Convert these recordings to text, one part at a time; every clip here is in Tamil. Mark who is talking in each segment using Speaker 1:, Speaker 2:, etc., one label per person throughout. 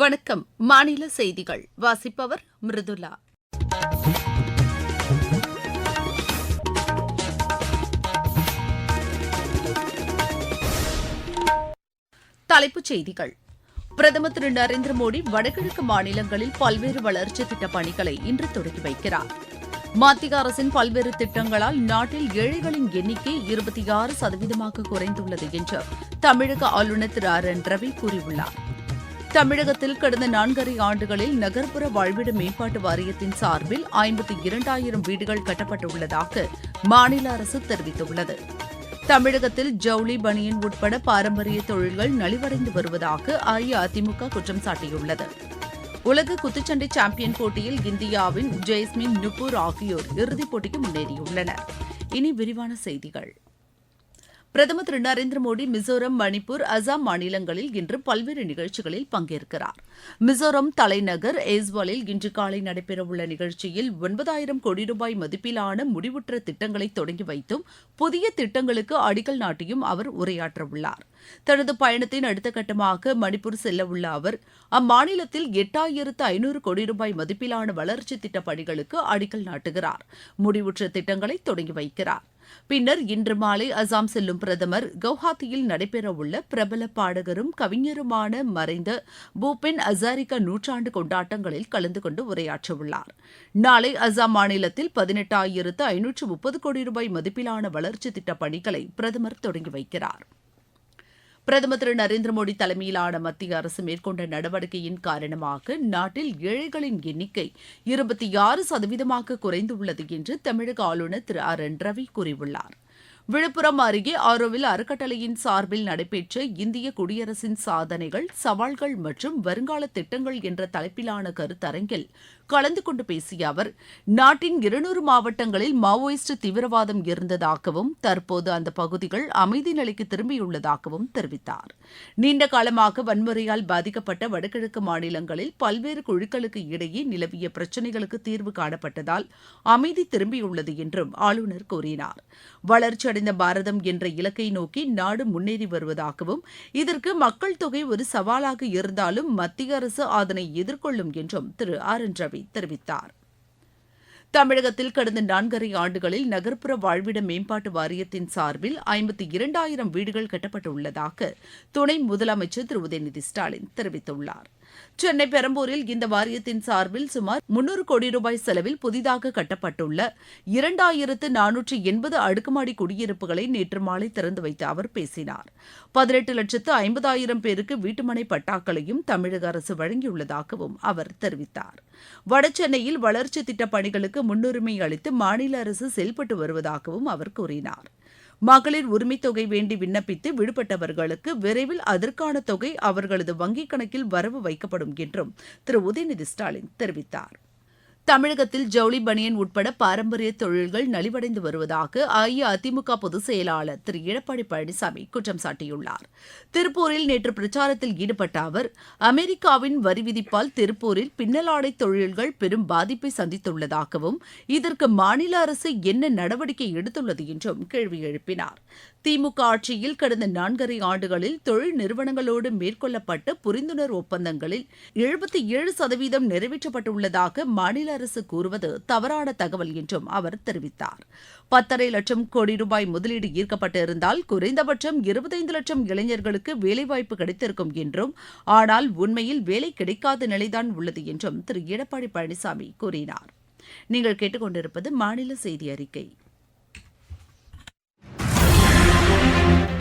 Speaker 1: வணக்கம் மாநில செய்திகள் வாசிப்பவர் மிருதுலா தலைப்புச் செய்திகள் பிரதமர் திரு நரேந்திர மோடி வடகிழக்கு மாநிலங்களில் பல்வேறு வளர்ச்சி திட்டப் பணிகளை இன்று தொடங்கி வைக்கிறார் மத்திய அரசின் பல்வேறு திட்டங்களால் நாட்டில் ஏழைகளின் எண்ணிக்கை இருபத்தி ஆறு சதவீதமாக குறைந்துள்ளது என்று தமிழக ஆளுநர் திரு ஆர் என் ரவி கூறியுள்ளாா் தமிழகத்தில் கடந்த நான்கரை ஆண்டுகளில் நகர்ப்புற வாழ்விட மேம்பாட்டு வாரியத்தின் சார்பில் ஐம்பத்தி இரண்டாயிரம் வீடுகள் கட்டப்பட்டுள்ளதாக மாநில அரசு தெரிவித்துள்ளது தமிழகத்தில் ஜவுளி பனியன் உட்பட பாரம்பரிய தொழில்கள் நலிவடைந்து வருவதாக அஇஅதிமுக குற்றம் சாட்டியுள்ளது உலக குத்துச்சண்டை சாம்பியன் போட்டியில் இந்தியாவின் ஜெய்ஸ்மின் நுபூர் ஆகியோர் இறுதிப் போட்டிக்கு முன்னேறியுள்ளனர் இனி விரிவான செய்திகள் பிரதமர் திரு நரேந்திர மோடி மிசோரம் மணிப்பூர் அசாம் மாநிலங்களில் இன்று பல்வேறு நிகழ்ச்சிகளில் பங்கேற்கிறார் மிசோரம் தலைநகர் ஏஸ்வாலில் இன்று காலை நடைபெறவுள்ள நிகழ்ச்சியில் ஒன்பதாயிரம் கோடி ரூபாய் மதிப்பிலான முடிவுற்ற திட்டங்களை தொடங்கி வைத்தும் புதிய திட்டங்களுக்கு அடிக்கல் நாட்டியும் அவர் உரையாற்றவுள்ளார் தனது பயணத்தின் அடுத்த கட்டமாக மணிப்பூர் செல்லவுள்ள அவர் அம்மாநிலத்தில் எட்டாயிரத்து ஐநூறு கோடி ரூபாய் மதிப்பிலான வளர்ச்சி திட்ட பணிகளுக்கு அடிக்கல் நாட்டுகிறார் முடிவுற்ற திட்டங்களை தொடங்கி வைக்கிறார் பின்னர் இன்று மாலை அசாம் செல்லும் பிரதமர் கவுஹாத்தியில் நடைபெறவுள்ள பிரபல பாடகரும் கவிஞருமான மறைந்த பூபென் அசாரிகா நூற்றாண்டு கொண்டாட்டங்களில் கலந்து கொண்டு உரையாற்றவுள்ளார் நாளை அசாம் மாநிலத்தில் பதினெட்டாயிரத்து ஐநூற்று முப்பது கோடி ரூபாய் மதிப்பிலான வளர்ச்சி திட்டப் பணிகளை பிரதமர் தொடங்கி வைக்கிறாா் பிரதமர் திரு நரேந்திர மோடி தலைமையிலான மத்திய அரசு மேற்கொண்ட நடவடிக்கையின் காரணமாக நாட்டில் ஏழைகளின் எண்ணிக்கை இருபத்தி ஆறு சதவீதமாக குறைந்துள்ளது என்று தமிழக ஆளுநர் திரு ஆர் என் ரவி கூறியுள்ளாா் விழுப்புரம் அருகே ஆரோவில் அறக்கட்டளையின் சார்பில் நடைபெற்ற இந்திய குடியரசின் சாதனைகள் சவால்கள் மற்றும் வருங்கால திட்டங்கள் என்ற தலைப்பிலான கருத்தரங்கில் கலந்து கொண்டு பேசிய அவர் நாட்டின் இருநூறு மாவட்டங்களில் மாவோயிஸ்ட் தீவிரவாதம் இருந்ததாகவும் தற்போது அந்த பகுதிகள் அமைதி நிலைக்கு திரும்பியுள்ளதாகவும் தெரிவித்தார் நீண்ட காலமாக வன்முறையால் பாதிக்கப்பட்ட வடகிழக்கு மாநிலங்களில் பல்வேறு குழுக்களுக்கு இடையே நிலவிய பிரச்சினைகளுக்கு தீர்வு காணப்பட்டதால் அமைதி திரும்பியுள்ளது என்றும் ஆளுநர் கூறினார் வளர்ச்சியடைந்த பாரதம் என்ற இலக்கை நோக்கி நாடு முன்னேறி வருவதாகவும் இதற்கு மக்கள் தொகை ஒரு சவாலாக இருந்தாலும் மத்திய அரசு அதனை எதிர்கொள்ளும் என்றும் திரு ஆர் என் ரவி தெரிவித்தார் தமிழகத்தில் கடந்த நான்கரை ஆண்டுகளில் நகர்ப்புற வாழ்விட மேம்பாட்டு வாரியத்தின் சார்பில் ஐம்பத்தி இரண்டாயிரம் வீடுகள் கட்டப்பட்டுள்ளதாக துணை முதலமைச்சர் திரு உதயநிதி ஸ்டாலின் தெரிவித்துள்ளாா் சென்னை பெரம்பூரில் இந்த வாரியத்தின் சார்பில் சுமார் முன்னூறு கோடி ரூபாய் செலவில் புதிதாக கட்டப்பட்டுள்ள இரண்டாயிரத்து நானூற்றி எண்பது அடுக்குமாடி குடியிருப்புகளை நேற்று மாலை திறந்து வைத்து அவர் பேசினார் பதினெட்டு லட்சத்து ஐம்பதாயிரம் பேருக்கு வீட்டுமனை பட்டாக்களையும் தமிழக அரசு வழங்கியுள்ளதாகவும் அவர் தெரிவித்தார் வடசென்னையில் வளர்ச்சி திட்டப் பணிகளுக்கு முன்னுரிமை அளித்து மாநில அரசு செயல்பட்டு வருவதாகவும் அவர் கூறினார் மகளிர் உரிமைத் தொகை வேண்டி விண்ணப்பித்து விடுபட்டவர்களுக்கு விரைவில் அதற்கான தொகை அவர்களது வங்கிக் கணக்கில் வரவு வைக்கப்படும் என்றும் திரு உதயநிதி ஸ்டாலின் தெரிவித்தாா் தமிழகத்தில் ஜவுளி பனியன் உட்பட பாரம்பரிய தொழில்கள் நலிவடைந்து வருவதாக அஇஅதிமுக பொதுச் செயலாளர் திரு எடப்பாடி பழனிசாமி குற்றம் சாட்டியுள்ளார் திருப்பூரில் நேற்று பிரச்சாரத்தில் ஈடுபட்ட அவர் அமெரிக்காவின் வரி விதிப்பால் திருப்பூரில் பின்னலாடை தொழில்கள் பெரும் பாதிப்பை சந்தித்துள்ளதாகவும் இதற்கு மாநில அரசு என்ன நடவடிக்கை எடுத்துள்ளது என்றும் கேள்வி எழுப்பினார் திமுக ஆட்சியில் கடந்த நான்கரை ஆண்டுகளில் தொழில் நிறுவனங்களோடு மேற்கொள்ளப்பட்ட புரிந்துணர்வு ஒப்பந்தங்களில் எழுபத்தி ஏழு சதவீதம் நிறைவேற்றப்பட்டுள்ளதாக மாநில அரசு கூறுவது தவறான தகவல் என்றும் அவர் தெரிவித்தார் பத்தரை லட்சம் கோடி ரூபாய் முதலீடு ஈர்க்கப்பட்டிருந்தால் குறைந்தபட்சம் இருபத்தைந்து லட்சம் இளைஞர்களுக்கு வேலைவாய்ப்பு கிடைத்திருக்கும் என்றும் ஆனால் உண்மையில் வேலை கிடைக்காத நிலைதான் உள்ளது என்றும் திரு எடப்பாடி பழனிசாமி கூறினார் நீங்கள் கேட்டுக்கொண்டிருப்பது மாநில செய்தி அறிக்கை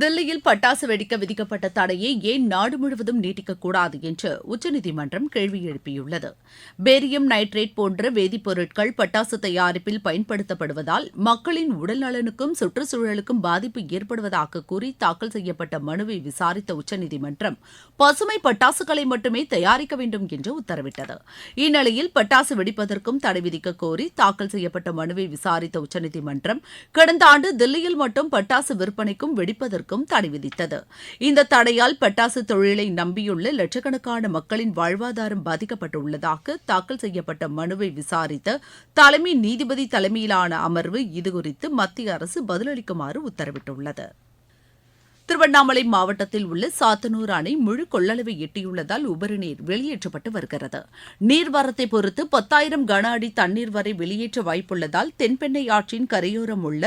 Speaker 1: தில்லியில் பட்டாசு வெடிக்க விதிக்கப்பட்ட தடையை ஏன் நாடு முழுவதும் நீட்டிக்கக்கூடாது என்று உச்சநீதிமன்றம் கேள்வி எழுப்பியுள்ளது பேரியம் நைட்ரேட் போன்ற வேதிப்பொருட்கள் பட்டாசு தயாரிப்பில் பயன்படுத்தப்படுவதால் மக்களின் உடல் நலனுக்கும் சுற்றுச்சூழலுக்கும் பாதிப்பு ஏற்படுவதாக கூறி தாக்கல் செய்யப்பட்ட மனுவை விசாரித்த உச்சநீதிமன்றம் பசுமை பட்டாசுகளை மட்டுமே தயாரிக்க வேண்டும் என்று உத்தரவிட்டது இந்நிலையில் பட்டாசு வெடிப்பதற்கும் தடை விதிக்க கோரி தாக்கல் செய்யப்பட்ட மனுவை விசாரித்த உச்சநீதிமன்றம் கடந்த ஆண்டு தில்லியில் மட்டும் பட்டாசு விற்பனைக்கும் வெடிப்பதற்கும் விற்பனைக்கும் தடை விதித்தது இந்த தடையால் பட்டாசு தொழிலை நம்பியுள்ள லட்சக்கணக்கான மக்களின் வாழ்வாதாரம் பாதிக்கப்பட்டுள்ளதாக தாக்கல் செய்யப்பட்ட மனுவை விசாரித்த தலைமை நீதிபதி தலைமையிலான அமர்வு இதுகுறித்து மத்திய அரசு பதிலளிக்குமாறு உத்தரவிட்டுள்ளது திருவண்ணாமலை மாவட்டத்தில் உள்ள சாத்தனூர் அணை முழு கொள்ளளவை எட்டியுள்ளதால் உபரி நீர் வெளியேற்றப்பட்டு வருகிறது நீர்வரத்தை பொறுத்து பத்தாயிரம் கன அடி தண்ணீர் வரை வெளியேற்ற வாய்ப்புள்ளதால் தென்பெண்ணை ஆற்றின் கரையோரம் உள்ள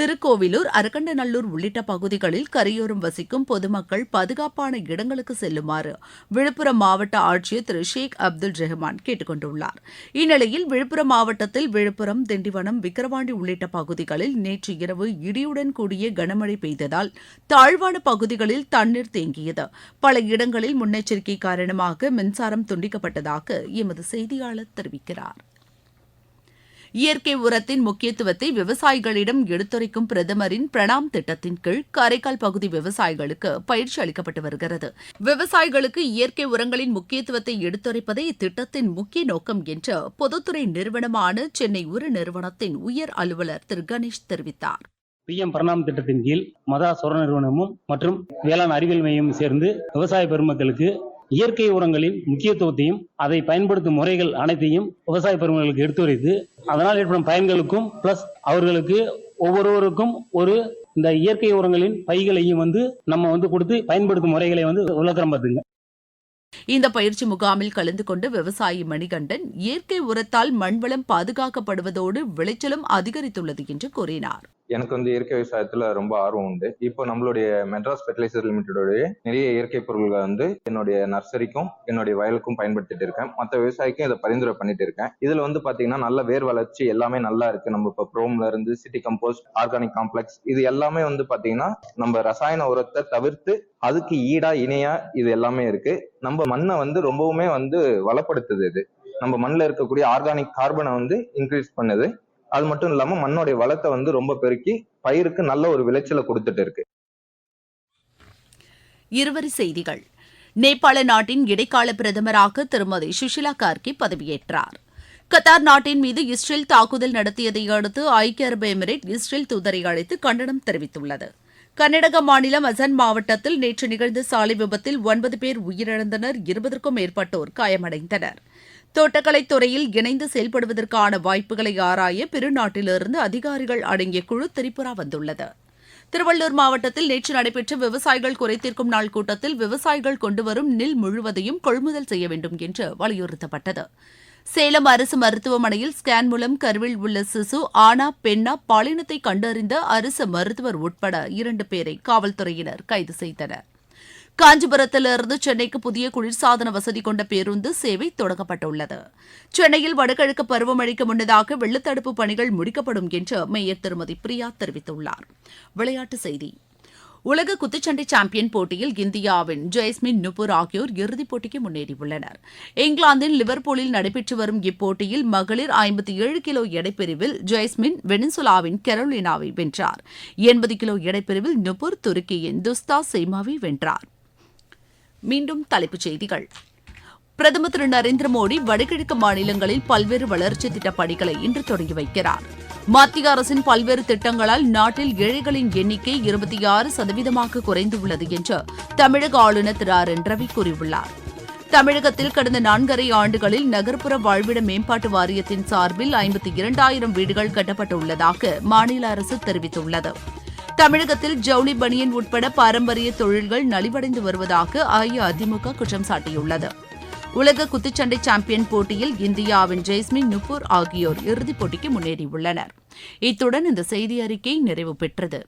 Speaker 1: திருக்கோவிலூர் அரக்கண்டநல்லூர் உள்ளிட்ட பகுதிகளில் கரையோரம் வசிக்கும் பொதுமக்கள் பாதுகாப்பான இடங்களுக்கு செல்லுமாறு விழுப்புரம் மாவட்ட ஆட்சியர் திரு ஷேக் அப்துல் ரெஹமான் கேட்டுக் கொண்டுள்ளார் இந்நிலையில் விழுப்புரம் மாவட்டத்தில் விழுப்புரம் திண்டிவனம் விக்கிரவாண்டி உள்ளிட்ட பகுதிகளில் நேற்று இரவு இடியுடன் கூடிய கனமழை பெய்ததால் தாழ்வு தாழ்வான பகுதிகளில் தண்ணீர் தேங்கியது பல இடங்களில் முன்னெச்சரிக்கை காரணமாக மின்சாரம் துண்டிக்கப்பட்டதாக எமது செய்தியாளர் தெரிவிக்கிறார் இயற்கை உரத்தின் முக்கியத்துவத்தை விவசாயிகளிடம் எடுத்துரைக்கும் பிரதமரின் பிரணாம் திட்டத்தின் கீழ் காரைக்கால் பகுதி விவசாயிகளுக்கு பயிற்சி அளிக்கப்பட்டு வருகிறது விவசாயிகளுக்கு இயற்கை உரங்களின் முக்கியத்துவத்தை எடுத்துரைப்பதே இத்திட்டத்தின் முக்கிய நோக்கம் என்று பொதுத்துறை நிறுவனமான சென்னை உர நிறுவனத்தின் உயர் அலுவலர் திரு கணேஷ் தெரிவித்தார்
Speaker 2: பிஎம் எம் திட்டத்தின் கீழ் மதா சொர நிறுவனமும் மற்றும் வேளாண் அறிவியல் மையமும் சேர்ந்து விவசாய பெருமக்களுக்கு இயற்கை உரங்களின் முக்கியத்துவத்தையும் அதை பயன்படுத்தும் முறைகள் அனைத்தையும் விவசாய பெருமக்களுக்கு எடுத்துரைத்து அதனால் ஏற்படும் பயன்களுக்கும் பிளஸ் அவர்களுக்கு ஒவ்வொருவருக்கும் ஒரு இந்த இயற்கை உரங்களின் பைகளையும் வந்து நம்ம வந்து கொடுத்து பயன்படுத்தும் முறைகளை வந்து விளக்கம் பார்த்துங்க
Speaker 1: இந்த பயிற்சி முகாமில் கலந்து கொண்டு விவசாயி மணிகண்டன் இயற்கை உரத்தால் மண்வளம் பாதுகாக்கப்படுவதோடு விளைச்சலும் அதிகரித்துள்ளது என்று
Speaker 3: கூறினார் எனக்கு வந்து இயற்கை விவசாயத்துல ரொம்ப ஆர்வம் உண்டு இப்போ நம்மளுடைய மெட்ராஸ் ஃபெர்டிலைசர் லிமிடெடோடைய நிறைய இயற்கை பொருள்களை வந்து என்னுடைய நர்சரிக்கும் என்னுடைய வயலுக்கும் பயன்படுத்திட்டு இருக்கேன் மற்ற விவசாயிக்கும் இதை பரிந்துரை பண்ணிட்டு இருக்கேன் இதுல வந்து பாத்தீங்கன்னா நல்ல வேர் வளர்ச்சி எல்லாமே நல்லா இருக்கு நம்ம இப்போ ப்ரோம்ல இருந்து சிட்டி கம்போஸ்ட் ஆர்கானிக் காம்ப்ளெக்ஸ் இது எல்லாமே வந்து பாத்தீங்கன்னா நம்ம ரசாயன உரத்தை தவிர்த்து அதுக்கு ஈடா இணையா இது எல்லாமே இருக்கு நம்ம மண்ணை வந்து ரொம்பவுமே வந்து வளப்படுத்துது இது நம்ம மண்ணில் இருக்கக்கூடிய ஆர்கானிக் கார்பனை வந்து இன்க்ரீஸ் பண்ணுது அது மட்டும் இல்லாம மண்ணுடைய வளத்தை வந்து ரொம்ப பெருக்கி பயிருக்கு நல்ல ஒரு விளைச்சலை கொடுத்துட்டு இருக்கு
Speaker 1: இருவரி செய்திகள் நேபாள நாட்டின் இடைக்கால பிரதமராக திருமதி சுஷிலா கார்கி பதவியேற்றார் கத்தார் நாட்டின் மீது இஸ்ரேல் தாக்குதல் நடத்தியதை அடுத்து ஐக்கிய அரபு எமிரேட் இஸ்ரேல் தூதரை அழைத்து கண்டனம் தெரிவித்துள்ளது கர்நாடக மாநிலம் அசன் மாவட்டத்தில் நேற்று நிகழ்ந்த சாலை விபத்தில் ஒன்பது பேர் உயிரிழந்தனர் இருபதற்கும் மேற்பட்டோர் காயமடைந்தனா் தோட்டக்கலைத் துறையில் இணைந்து செயல்படுவதற்கான வாய்ப்புகளை ஆராய பெருநாட்டிலிருந்து அதிகாரிகள் அடங்கிய குழு திரிபுரா வந்துள்ளது திருவள்ளூர் மாவட்டத்தில் நேற்று நடைபெற்ற விவசாயிகள் குறைத்தீர்க்கும் நாள் கூட்டத்தில் விவசாயிகள் கொண்டுவரும் நெல் முழுவதையும் கொள்முதல் செய்ய வேண்டும் என்று வலியுறுத்தப்பட்டது சேலம் அரசு மருத்துவமனையில் ஸ்கேன் மூலம் கருவில் உள்ள சிசு ஆனா பெண்ணா பாலினத்தை கண்டறிந்த அரசு மருத்துவர் உட்பட இரண்டு பேரை காவல்துறையினர் கைது செய்தனர் காஞ்சிபுரத்திலிருந்து சென்னைக்கு புதிய குளிர்சாதன வசதி கொண்ட பேருந்து சேவை தொடங்கப்பட்டுள்ளது சென்னையில் வடகிழக்கு பருவமழைக்கு முன்னதாக வெள்ளத்தடுப்பு பணிகள் முடிக்கப்படும் என்று மேயர் திருமதி பிரியா தெரிவித்துள்ளார் விளையாட்டுச் செய்தி உலக குத்துச்சண்டை சாம்பியன் போட்டியில் இந்தியாவின் ஜெயஸ்மின் நுபுர் ஆகியோர் இறுதிப் போட்டிக்கு முன்னேறியுள்ளனர் இங்கிலாந்தின் லிவர்பூலில் நடைபெற்று வரும் இப்போட்டியில் மகளிர் ஐம்பத்தி ஏழு கிலோ எடைப்பிரிவில் ஜெய்ஸ்மின் வெனிசுலாவின் கெரோலினாவை வென்றார் எண்பது கிலோ எடைப்பிரிவில் நுபுர் துருக்கியின் துஸ்தா சேமாவை வென்றார் மீண்டும் தலைப்புச் செய்திகள் பிரதமர் திரு நரேந்திர மோடி வடகிழக்கு மாநிலங்களில் பல்வேறு வளர்ச்சி திட்டப் பணிகளை இன்று தொடங்கி வைக்கிறார் மத்திய அரசின் பல்வேறு திட்டங்களால் நாட்டில் ஏழைகளின் எண்ணிக்கை இருபத்தி ஆறு சதவீதமாக குறைந்துள்ளது என்று தமிழக ஆளுநர் திரு ஆர் என் ரவி கூறியுள்ளார் தமிழகத்தில் கடந்த நான்கரை ஆண்டுகளில் நகர்ப்புற வாழ்விட மேம்பாட்டு வாரியத்தின் சார்பில் ஐம்பத்தி இரண்டாயிரம் வீடுகள் கட்டப்பட்டுள்ளதாக மாநில அரசு தெரிவித்துள்ளது தமிழகத்தில் ஜவுளி பனியன் உட்பட பாரம்பரிய தொழில்கள் நலிவடைந்து வருவதாக அஇஅதிமுக குற்றம் சாட்டியுள்ளது உலக குத்துச்சண்டை சாம்பியன் போட்டியில் இந்தியாவின் ஜெய்ஸ்மின் நுபூர் ஆகியோர் இறுதிப் போட்டிக்கு முன்னேறியுள்ளனர் இத்துடன் இந்த செய்தி அறிக்கை நிறைவு பெற்றது